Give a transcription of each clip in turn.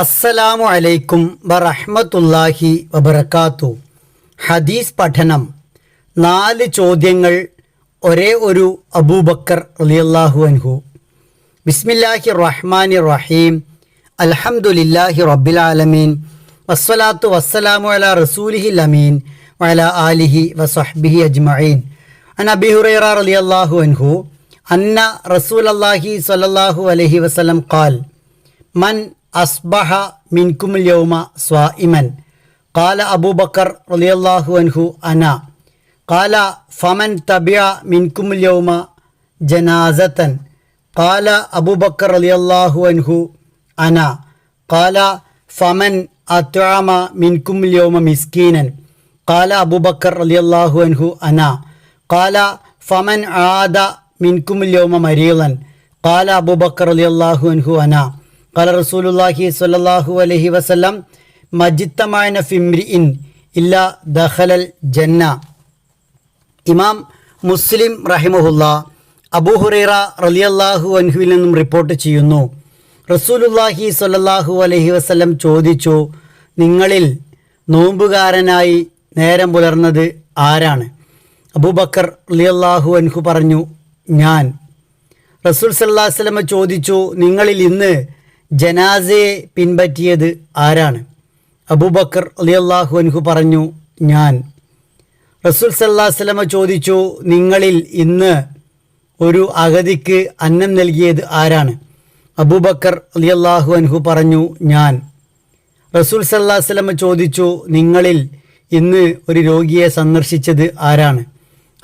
അസ്സലാമു അലൈക്കും വറഹ്മത്തുള്ളാഹി വബർക്കാത്തു ഹദീസ് പഠനം. നാല് ചോദ്യങ്ങൾ ഒരേ ഒരു അബൂബക്കർ റളിയല്ലാഹു അൻഹു. ബിസ്മില്ലാഹി റഹ്മാനി റഹീം. അൽഹംദുലില്ലാഹി റബ്ബിൽ ആലമീൻ. വസ്സലാത്തു വസ്സലാമു അലാ റസൂലിഹി അമീൻ. വഅലാ ആലിഹി വസഹ്ബിഹി അജ്മഈൻ. അൻ അബി ഹുറൈറ റളിയല്ലാഹു അൻഹു അന്ന റസൂലല്ലാഹി സ്വല്ലല്ലാഹു അലൈഹി വസല്ലം ഖാൽ മൻ أصبح منكم اليوم صائما. قال أبو بكر رضي الله عنه أنا. قال فمن تبع منكم اليوم جنازة؟ قال أبو بكر رضي الله عنه أنا. قال فمن أطعم منكم اليوم مسكينا؟ قال أبو بكر رضي الله عنه أنا. قال فمن عاد منكم اليوم مريضا؟ قال أبو بكر رضي الله عنه أنا. قال رسول الله صلى റസൂലുല്ലാഹി സ്വല്ലാഹു അലഹി വസ്ലം മജിത്തമായന ഫിംരി ഇൻ ഇല്ല ദഹലൽ ജന്ന ഇമാം മുസ്ലിം റഹിമഹുല്ല അബൂഹുറൈറ റലിയല്ലാഹു അൻഹുവിൽ നിന്നും റിപ്പോർട്ട് ചെയ്യുന്നു. റസൂലുല്ലാഹി സ്വല്ലാഹു അലഹി വസ്ലം ചോദിച്ചു നിങ്ങളിൽ നോമ്പുകാരനായി നേരം പുലർന്നത് ആരാണ്? അബൂബക്കർ അലിയല്ലാഹു അൻഹു പറഞ്ഞു ഞാൻ. റസൂൽ സല്ലാ വല്ല ചോദിച്ചു നിങ്ങളിൽ ഇന്ന് ജനാസയെ പിൻപറ്റിയത് ആരാണ്? അബൂബക്കർ അള്ളാഹു അൻഹു പറഞ്ഞു ഞാൻ. റസൂൽ സല്ലാ വല്ലമ ചോദിച്ചു നിങ്ങളിൽ ഇന്ന് ഒരു അഗതിക്ക് അന്നം നൽകിയത് ആരാണ്? അബൂബക്കർ അള്ളാഹു അൻഹു പറഞ്ഞു ഞാൻ. റസൂൽ സല്ലാ വല്ലമ ചോദിച്ചു നിങ്ങളിൽ ഇന്ന് ഒരു രോഗിയെ സന്ദർശിച്ചത് ആരാണ്?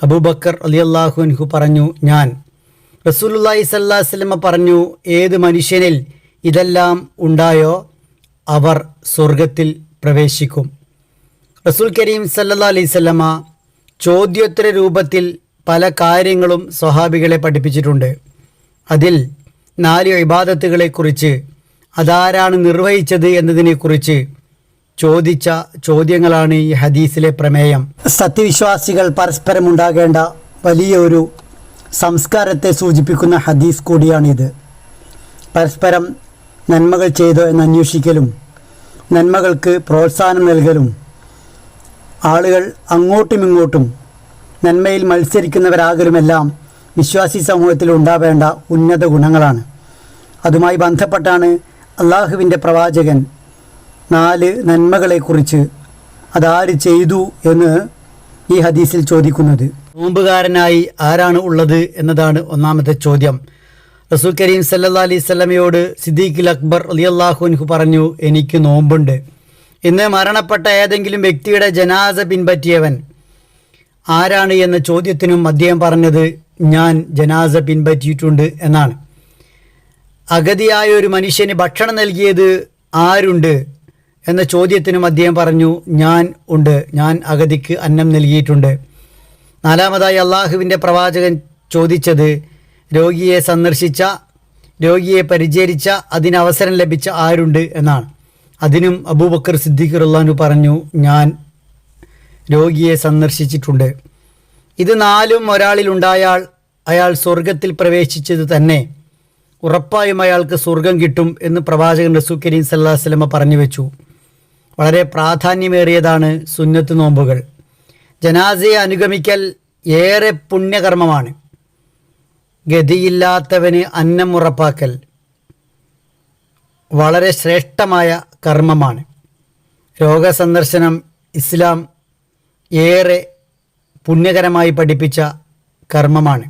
അബൂബക്കർ അള്ളാഹു അൻഹു പറഞ്ഞു ഞാൻ. റസൂലുല്ലാഹി സല്ലാ വല്ലമ പറഞ്ഞു ഏത് മനുഷ്യനിൽ ഇതെല്ലാം ഉണ്ടായോ? അവർ സ്വർഗത്തിൽ പ്രവേശിക്കും. റസൂൽ കരീം സല്ലാ അലൈഹി സ്വല്ലമ ചോദ്യോത്തര രൂപത്തിൽ പല കാര്യങ്ങളും സ്വഹാബികളെ പഠിപ്പിച്ചിട്ടുണ്ട്. അതിൽ നാല് ഇബാദത്തുകളെക്കുറിച്ച് അതാരാണ് നിർവഹിച്ചത് എന്നതിനെക്കുറിച്ച് ചോദിച്ച ചോദ്യങ്ങളാണ് ഈ ഹദീസിലെ പ്രമേയം. സത്യവിശ്വാസികൾ പരസ്പരം ഉണ്ടാകേണ്ട വലിയ ഒരു സംസ്കാരത്തെ സൂചിപ്പിക്കുന്ന ഹദീസ് കൂടിയാണിത്. പരസ്പരം നന്മകൾ ചെയ്തോ എന്ന് അന്വേഷിക്കലും നന്മകൾക്ക് പ്രോത്സാഹനം നൽകലും. ആളുകൾ അങ്ങോട്ടും ഇങ്ങോട്ടും നന്മയിൽ മത്സരിക്കുന്നവരാകലുമെല്ലാം വിശ്വാസി സമൂഹത്തിൽ ഉണ്ടാവേണ്ട ഉന്നത ഗുണങ്ങളാണ്. അതുമായി ബന്ധപ്പെട്ടാണ് അള്ളാഹുവിന്റെ പ്രവാചകൻ നാല് നന്മകളെക്കുറിച്ച് അതാര് ചെയ്തു എന്ന് ഈ ഹദീസിൽ ചോദിക്കുന്നത്. നോമ്പുകാരനായി ആരാണ് ഉള്ളത് എന്നതാണ് ഒന്നാമത്തെ ചോദ്യം. റസൂൽ കരീം സല്ലാ അലൈഹി സ്വലമയോട് സിദ്ദീഖിൽ അക്ബർ അലി അള്ളാഹുൻഹു പറഞ്ഞു എനിക്ക് നോമ്പുണ്ട്. ഇന്ന് മരണപ്പെട്ട ഏതെങ്കിലും വ്യക്തിയുടെ ജനാസ പിൻപറ്റിയവൻ ആരാണ് എന്ന ചോദ്യത്തിനും അദ്ദേഹം പറഞ്ഞത് ഞാൻ ജനാസ പിൻപറ്റിയിട്ടുണ്ട് എന്നാണ്. അഗതിയായ ഒരു മനുഷ്യന് ഭക്ഷണം നൽകിയത് ആരുണ്ട് എന്ന ചോദ്യത്തിനും അദ്ദേഹം പറഞ്ഞു ഞാൻ ഉണ്ട്. ഞാൻ അഗതിക്ക് അന്നം നൽകിയിട്ടുണ്ട്. നാലാമതായി അള്ളാഹുവിന്റെ പ്രവാചകൻ ചോദിച്ചത് രോഗിയെ സന്ദർശിച്ച രോഗിയെ പരിചരിച്ച അതിനവസരം ലഭിച്ച ആരുണ്ട് എന്നാണ്. അതിനും അബൂബക്കർ സിദ്ദീഖ് റുല്ലാനു പറഞ്ഞു ഞാൻ രോഗിയെ സന്ദർശിച്ചിട്ടുണ്ട്. ഇത് നാലും ഒരാളിലുണ്ടായാൽ അയാൾ സ്വർഗത്തിൽ പ്രവേശിച്ചത് തന്നെ. ഉറപ്പായും അയാൾക്ക് സ്വർഗം കിട്ടും എന്ന് പ്രവാചകൻ റസൂ കരീം സല്ലാസ്ലമ പറഞ്ഞു വെച്ചു. വളരെ പ്രാധാന്യമേറിയതാണ് സുന്നത്ത് നോമ്പുകൾ. ജനാസയെ അനുഗമിക്കൽ ഏറെ പുണ്യകർമ്മമാണ്. ഗതിയില്ലാത്തവന് അന്നം ഉറപ്പാക്കൽ വളരെ ശ്രേഷ്ഠമായ കർമ്മമാണ്. രോഗസന്ദർശനം ഇസ്ലാം ഏറെ പുണ്യകരമായി പഠിപ്പിച്ച കർമ്മമാണ്.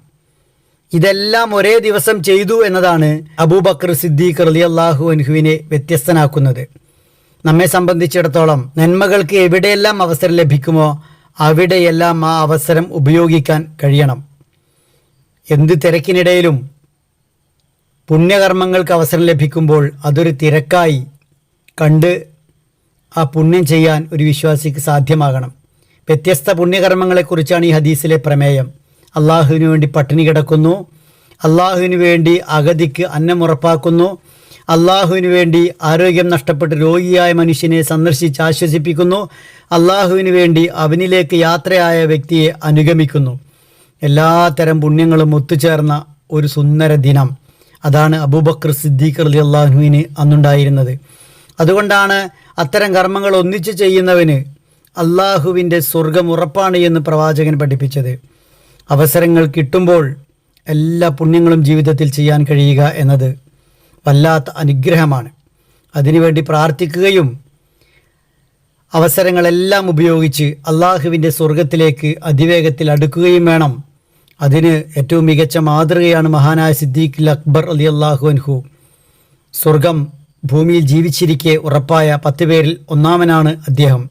ഇതെല്ലാം ഒരേ ദിവസം ചെയ്തു എന്നതാണ് അബൂബക്കർ സിദ്ദീഖ് റലി അള്ളാഹു അൻഹുവിനെ വ്യത്യസ്തനാക്കുന്നത്. നമ്മെ സംബന്ധിച്ചിടത്തോളം നന്മകൾക്ക് എവിടെയെല്ലാം അവസരം ലഭിക്കുമോ അവിടെയെല്ലാം ആ അവസരം ഉപയോഗിക്കാൻ കഴിയണം. എന്ത് തിരക്കിനിടയിലും പുണ്യകർമ്മങ്ങൾക്ക് അവസരം ലഭിക്കുമ്പോൾ അതൊരു തിരക്കായി കണ്ട് ആ പുണ്യം ചെയ്യാൻ ഒരു വിശ്വാസിക്ക് സാധ്യമാകണം. വ്യത്യസ്ത പുണ്യകർമ്മങ്ങളെക്കുറിച്ചാണ് ഈ ഹദീസിലെ പ്രമേയം. അള്ളാഹുവിന് വേണ്ടി പട്ടിണി കിടക്കുന്നു. അള്ളാഹുവിന് വേണ്ടി അഗതിക്ക് അന്നം ഉറപ്പാക്കുന്നു. അള്ളാഹുവിന് വേണ്ടി ആരോഗ്യം നഷ്ടപ്പെട്ട് രോഗിയായ മനുഷ്യനെ സന്ദർശിച്ച് ആശ്വസിപ്പിക്കുന്നു. അള്ളാഹുവിന് വേണ്ടി അവനിലേക്ക് യാത്രയായ വ്യക്തിയെ അനുഗമിക്കുന്നു. എല്ലാത്തരം പുണ്യങ്ങളും ഒത്തുചേർന്ന ഒരു സുന്ദര ദിനം. അതാണ് അബൂബക്കർ സിദ്ദീഖ് അലി അള്ളാഹുവിന് അന്നുണ്ടായിരുന്നത്. അതുകൊണ്ടാണ് അത്തരം കർമ്മങ്ങൾ ഒന്നിച്ചു ചെയ്യുന്നവന് അള്ളാഹുവിന്റെ സ്വർഗം ഉറപ്പാണ് എന്ന് പ്രവാചകൻ പഠിപ്പിച്ചത്. അവസരങ്ങൾ കിട്ടുമ്പോൾ എല്ലാ പുണ്യങ്ങളും ജീവിതത്തിൽ ചെയ്യാൻ കഴിയുക എന്നത് വല്ലാത്ത അനുഗ്രഹമാണ്. അതിനുവേണ്ടി പ്രാർത്ഥിക്കുകയും അവസരങ്ങളെല്ലാം ഉപയോഗിച്ച് അള്ളാഹുവിന്റെ സ്വർഗത്തിലേക്ക് അതിവേഗത്തിൽ അടുക്കുകയും വേണം. അതിന് ഏറ്റവും മികച്ച മാതൃകയാണ് മഹാനായ സിദ്ദീഖ് അക്ബർ അലി അള്ളാഹു അൻഹു. സ്വർഗം ഭൂമിയിൽ ജീവിച്ചിരിക്കെ ഉറപ്പായ പത്ത് പേരിൽ ഒന്നാമനാണ് അദ്ദേഹം.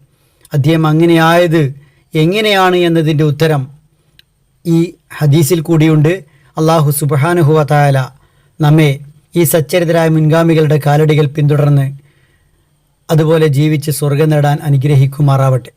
അദ്ദേഹം അങ്ങനെയായത് എങ്ങനെയാണ് എന്നതിന്റെ ഉത്തരം ഈ ഹദീസിൽ കൂടിയുണ്ട്. അള്ളാഹു സുബാനുഹുവ തായാല നമ്മെ ഈ സച്ചരിതരായ മുൻഗാമികളുടെ കാലടികൾ പിന്തുടർന്ന് അതുപോലെ ജീവിച്ച് സ്വർഗം നേടാൻ അനുഗ്രഹിക്കുമാറാവട്ടെ.